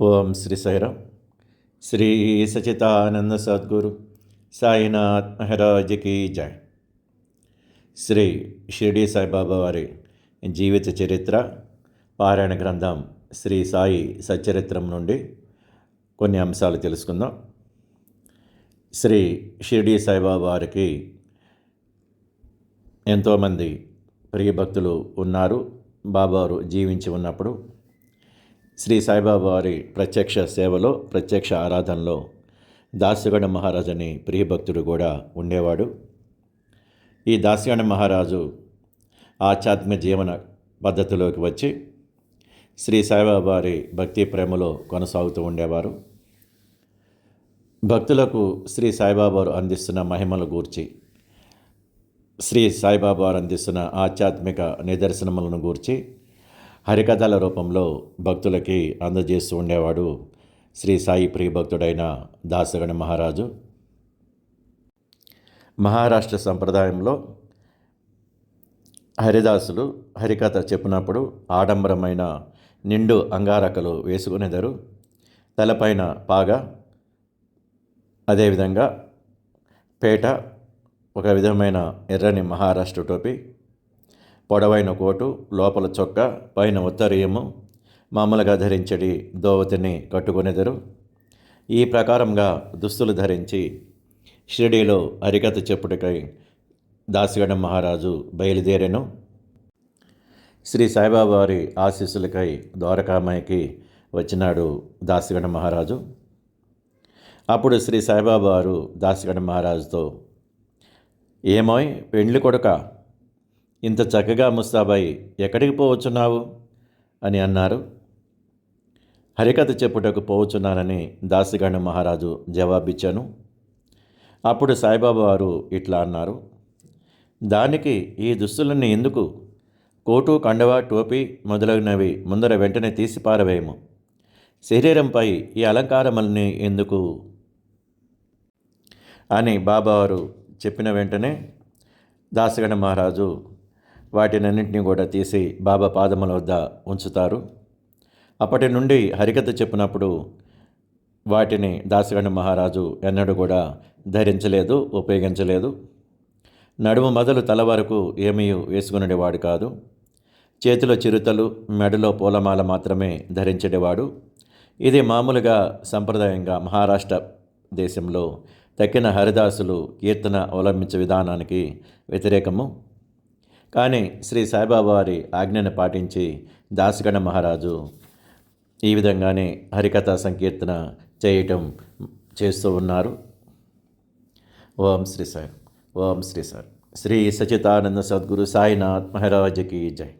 ఓం శ్రీ సాయిరామ్ శ్రీ సచితానంద సద్గురు సాయినాథ్ మహారాజ్కి జై. శ్రీ షిరిడి సాయిబాబా వారి జీవిత చరిత్ర పారాయణ గ్రంథం శ్రీ సాయి సచరిత్రం నుండి కొన్ని అంశాలు తెలుసుకుందాం. శ్రీ షిరిడి సాయిబాబా వారికి ఎంతోమంది ప్రియభక్తులు ఉన్నారు బాబావారు జీవించి ఉన్నప్పుడు. శ్రీ సాయిబాబా వారి ప్రత్యక్ష సేవలో ప్రత్యక్ష ఆరాధనలో దాసగణ మహారాజు అని ప్రియభక్తుడు కూడా ఉండేవాడు. ఈ దాసగణ మహారాజు ఆధ్యాత్మిక జీవన పద్ధతిలోకి వచ్చి శ్రీ సాయిబాబా వారి భక్తి ప్రేమలో కొనసాగుతూ ఉండేవారు. భక్తులకు శ్రీ సాయిబాబా వారు అందిస్తున్న మహిమల గూర్చి శ్రీ సాయిబాబా వారు అందిస్తున్న ఆధ్యాత్మిక నిదర్శనములను గూర్చి హరికథల రూపంలో భక్తులకి అందజేస్తూ ఉండేవాడు శ్రీ సాయి ప్రియభక్తుడైన దాసగణ మహారాజు. మహారాష్ట్ర సంప్రదాయంలో హరిదాసులు హరికథ చెప్పినప్పుడు ఆడంబరమైన నిండు అంగారకలు వేసుకునేదారు. తలపైన పాగా అదేవిధంగా పేట ఒక విధమైన ఎర్రని మహారాష్ట్ర టోపీ పొడవైన కోటు లోపల చొక్క పైన ఉత్తరీయము మామూలుగా ధరించడి దోవతిని కట్టుకునేదరు. ఈ ప్రకారంగా దుస్తులు ధరించి షిరిడీలో హరికథ చెప్పుటకై దాసిగడ మహారాజు బయలుదేరెను. శ్రీ సాయిబాబా వారి ఆశీస్సులకై ద్వారకామాయికి వచ్చినాడు దాసిగణ మహారాజు. అప్పుడు శ్రీ సాయిబాబా వారు దాసిగణ మహారాజుతో ఏమోయ్ పెండ్లి కొడుక ఇంత చక్కగా ముస్తాబాయి ఎక్కడికి పోవచ్చున్నావు? అని అన్నారు. హరికథ చెప్పుటకు పోవచ్చున్నానని దాసిగణ మహారాజు జవాబిచ్చాను. అప్పుడు సాయిబాబా వారు ఇట్లా అన్నారు. దానికి ఈ దుస్తులన్నీ ఎందుకు? కోటు కండవ టోపీ మొదలగునవి ముందర వెంటనే తీసి పారవేయము. శరీరంపై ఈ అలంకారములని ఎందుకు? అని బాబావారు చెప్పిన వెంటనే దాసగణ మహారాజు వాటినన్నింటినీ కూడా తీసి బాబా పాదముల వద్ద ఉంచుతారు. అప్పటి నుండి హరికథ చెప్పినప్పుడు వాటిని దాసగణ మహారాజు ఎన్నడూ కూడా ధరించలేదు ఉపయోగించలేదు. నడుము మొదలు తల వరకు ఏమీ వేసుకునేవాడు కాదు. చేతిలో చిరుతలు మెడలో పూలమాల మాత్రమే ధరించేవాడు. ఇది మామూలుగా సంప్రదాయంగా మహారాష్ట్ర దేశంలో తక్కిన హరిదాసులు కీర్తన అవలంబించే విధానానికి వ్యతిరేకము. కానీ శ్రీ సాయిబాబా వారి ఆజ్ఞను పాటించి దాసగణ మహారాజు ఈ విధంగానే హరికథ సంకీర్తన చేయటం చేస్తూ ఉన్నారు. ఓం శ్రీ సాయి ఓం శ్రీ సార్ శ్రీ సచితానంద సద్గురు సాయినాథ్ మహారాజకి జై.